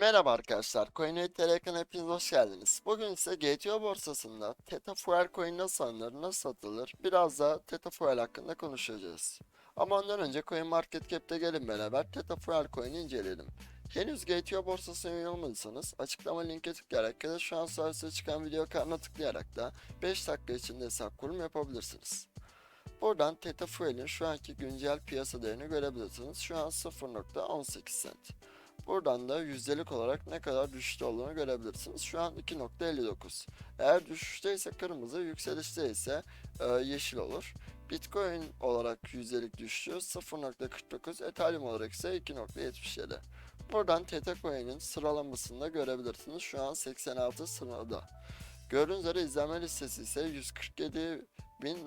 Merhaba arkadaşlar, CoinRate ekranına hepiniz hoş geldiniz. Bugün ise GTO borsasında Theta Fuel coin nasıl alınır, nasıl satılır, biraz da Theta hakkında konuşacağız. Ama ondan önce CoinMarketCap'te gelin beraber Theta Fuel coin'i inceleyelim. Henüz GTO borsasına üye olmadıysanız açıklama linke tıklayarak ya da şu an servise çıkan video kartına tıklayarak da 5 dakika içinde hesap kurum yapabilirsiniz. Buradan Theta Fuel'in şu anki güncel piyasa değerini görebilirsiniz. Şu an 0.18 cent. Buradan da yüzdelik olarak ne kadar düşüşte olduğunu görebilirsiniz. Şu an 2.59. Eğer düşüşte ise kırmızı, yükselişte ise e, yeşil olur. Bitcoin olarak yüzdelik düşüşü 0.49, Ethereum olarak ise 2.77. Buradan Theta Coin'in sıralamasını da görebilirsiniz. Şu an 86 sırada. Gördüğünüz üzere izlenme listesi ise 147 bin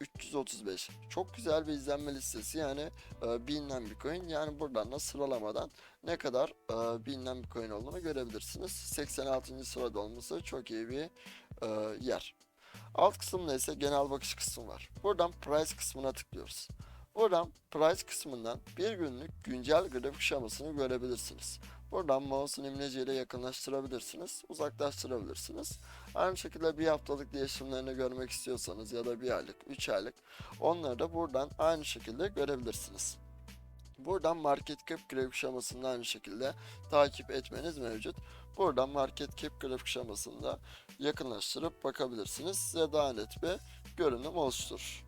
335. Çok güzel bir izlenme listesi yani e, bilinen bir coin. Yani buradan da sıralamadan ne kadar e, bilinen bir coin olduğunu görebilirsiniz. 86. sırada olması çok iyi bir e, yer. Alt kısımda ise genel bakış kısmı var. Buradan price kısmına tıklıyoruz. Buradan price kısmından bir günlük güncel grafik şemasını görebilirsiniz. Buradan mouse'un imleciyle yakınlaştırabilirsiniz, uzaklaştırabilirsiniz. Aynı şekilde bir haftalık değişimlerini görmek istiyorsanız ya da bir aylık, 3 aylık onları da buradan aynı şekilde görebilirsiniz. Buradan market cap grafik şemasını aynı şekilde takip etmeniz mevcut. Buradan market cap grafik şemasında yakınlaştırıp bakabilirsiniz. Size daha net bir görünüm oluşturur.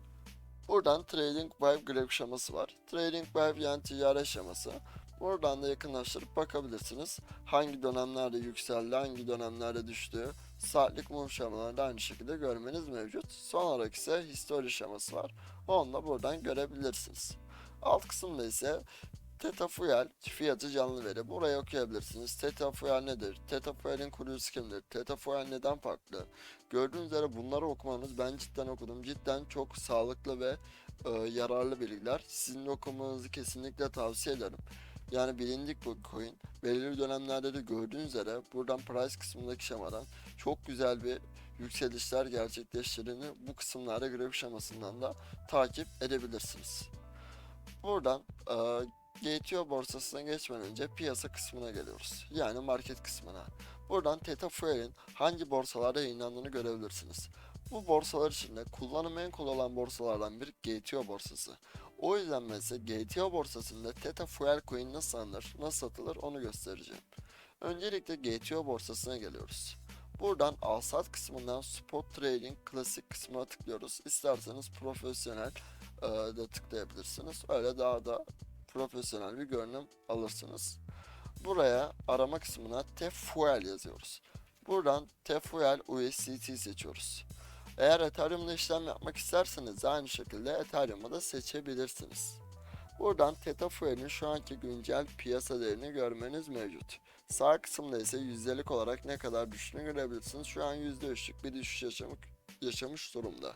Buradan Trading Vibe grafik şeması var. Trading Vibe yani ticaret şeması. Buradan da yakınlaştırıp bakabilirsiniz. Hangi dönemlerde yükseldi, hangi dönemlerde düştü. Saatlik mum şemaları da aynı şekilde görmeniz mevcut. Son olarak ise history şeması var. Onu da buradan görebilirsiniz. Alt kısımda ise Theta Fuel fiyatı canlı veri. Burayı okuyabilirsiniz. Theta Fuel nedir? Theta Fuel'in kurucusu kimdir? Theta Fuel neden farklı? Gördüğünüz üzere bunları okumanız ben cidden okudum. Cidden çok sağlıklı ve e, yararlı bilgiler. Sizin okumanızı kesinlikle tavsiye ederim. Yani bilindik bu coin. Belirli dönemlerde de gördüğünüz üzere buradan price kısmındaki şemadan çok güzel bir yükselişler gerçekleştirdiğini bu kısımlarda grafik şemasından da takip edebilirsiniz. Buradan e, GTO borsasına geçmeden önce piyasa kısmına geliyoruz. Yani market kısmına. Buradan Theta Fuel'in hangi borsalarda yayınlandığını görebilirsiniz. Bu borsalar içinde kullanımı en kolay olan borsalardan biri GTO borsası. O yüzden size GTO borsasında Theta Fuel coin nasıl alınır, nasıl satılır onu göstereceğim. Öncelikle GTO borsasına geliyoruz. Buradan al sat kısmından spot trading klasik kısmına tıklıyoruz. İsterseniz profesyonel e, de tıklayabilirsiniz. Öyle daha da profesyonel bir görünüm alırsınız. Buraya arama kısmına TFuel yazıyoruz. Buradan TFuel USDT seçiyoruz. Eğer Ethereum'da işlem yapmak isterseniz aynı şekilde Ethereum'u da seçebilirsiniz. Buradan Theta şu anki güncel piyasa değerini görmeniz mevcut. Sağ kısımda ise yüzdelik olarak ne kadar düştüğünü görebilirsiniz. Şu an %3'lük bir düşüş yaşamak, yaşamış durumda.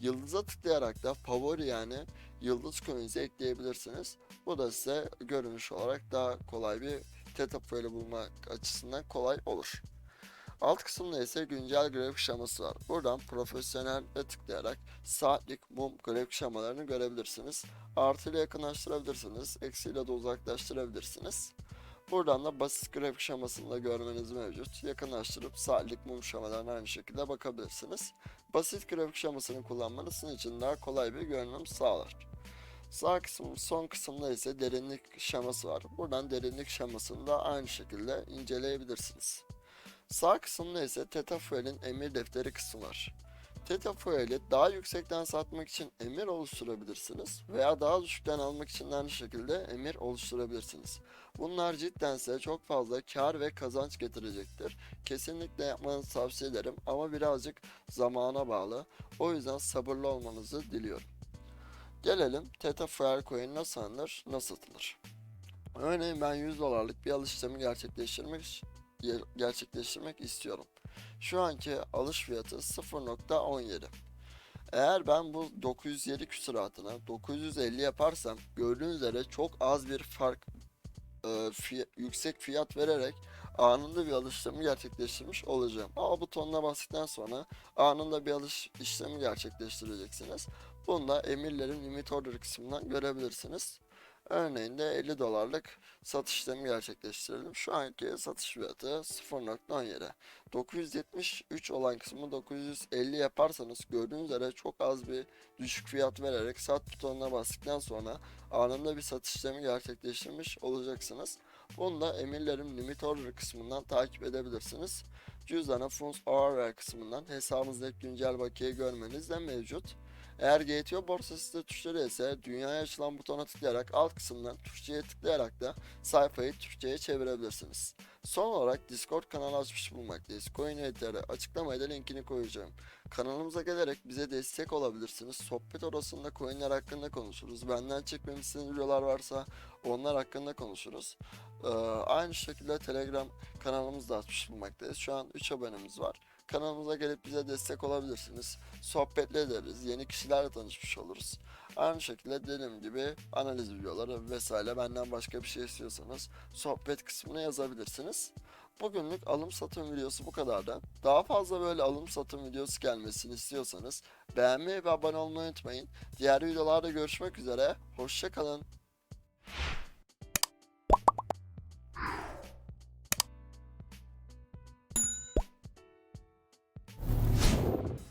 Yıldıza tıklayarak da favori yani yıldız coins'i ekleyebilirsiniz. Bu da size görünüş olarak daha kolay bir Theta Fuel'i bulmak açısından kolay olur. Alt kısımda ise güncel grafik şeması var. Buradan profesyonelle tıklayarak saatlik mum grafik şemalarını görebilirsiniz. Artı ile yakınlaştırabilirsiniz. Eksiyle de uzaklaştırabilirsiniz. Buradan da basit grafik şemasını da görmeniz mevcut. Yakınlaştırıp saatlik mum şemalarına aynı şekilde bakabilirsiniz. Basit grafik şemasını kullanmanız sizin için daha kolay bir görünüm sağlar. Sağ kısım, son kısımda ise derinlik şeması var. Buradan derinlik şemasını da aynı şekilde inceleyebilirsiniz. Sağ kısımda ise Theta Fuel'in emir defteri kısmı var. Theta Fuel'i daha yüksekten satmak için emir oluşturabilirsiniz veya daha düşükten almak için aynı şekilde emir oluşturabilirsiniz. Bunlar cidden size çok fazla kar ve kazanç getirecektir. Kesinlikle yapmanızı tavsiye ederim ama birazcık zamana bağlı. O yüzden sabırlı olmanızı diliyorum. Gelelim Theta Fuel Coin nasıl alınır, nasıl satılır? Örneğin ben 100 dolarlık bir alış işlemi gerçekleştirmek ger- gerçekleştirmek istiyorum. Şu anki alış fiyatı 0.17. Eğer ben bu 907 küsuratına 950 yaparsam gördüğünüz üzere çok az bir fark e, fiy- yüksek fiyat vererek anında bir alış işlemi gerçekleştirmiş olacağım. Ama butonuna bastıktan sonra anında bir alış işlemi gerçekleştireceksiniz. Bunu da emirlerin limit order kısmından görebilirsiniz. Örneğin de 50 dolarlık satış işlemi gerçekleştirelim. Şu anki satış fiyatı 0.17. 973 olan kısmı 950 yaparsanız gördüğünüz üzere çok az bir düşük fiyat vererek sat butonuna bastıktan sonra anında bir satış işlemi gerçekleştirmiş olacaksınız. Bunu da emirlerim limit order kısmından takip edebilirsiniz. Cüzdana funds hour kısmından hesabınızdaki güncel bakiye görmeniz de mevcut. Eğer GTO borsası tuşları ise dünyaya açılan butona tıklayarak alt kısımdan Türkçe'ye tıklayarak da sayfayı Türkçe'ye çevirebilirsiniz. Son olarak Discord kanalı açmış bulunmaktayız. CoinHead'lere açıklamaya da linkini koyacağım. Kanalımıza gelerek bize destek olabilirsiniz. Sohbet odasında coinler hakkında konuşuruz. Benden çekmemi istediğiniz videolar varsa onlar hakkında konuşuruz. Ee, aynı şekilde Telegram kanalımızda açmış bulunmaktayız. Şu an 3 abonemiz var. Kanalımıza gelip bize destek olabilirsiniz. Sohbetle ederiz. Yeni kişilerle tanışmış oluruz. Aynı şekilde dediğim gibi analiz videoları vesaire benden başka bir şey istiyorsanız sohbet kısmına yazabilirsiniz. Bugünlük alım satım videosu bu kadardı. Daha fazla böyle alım satım videosu gelmesini istiyorsanız beğenmeyi ve abone olmayı unutmayın. Diğer videolarda görüşmek üzere. Hoşçakalın.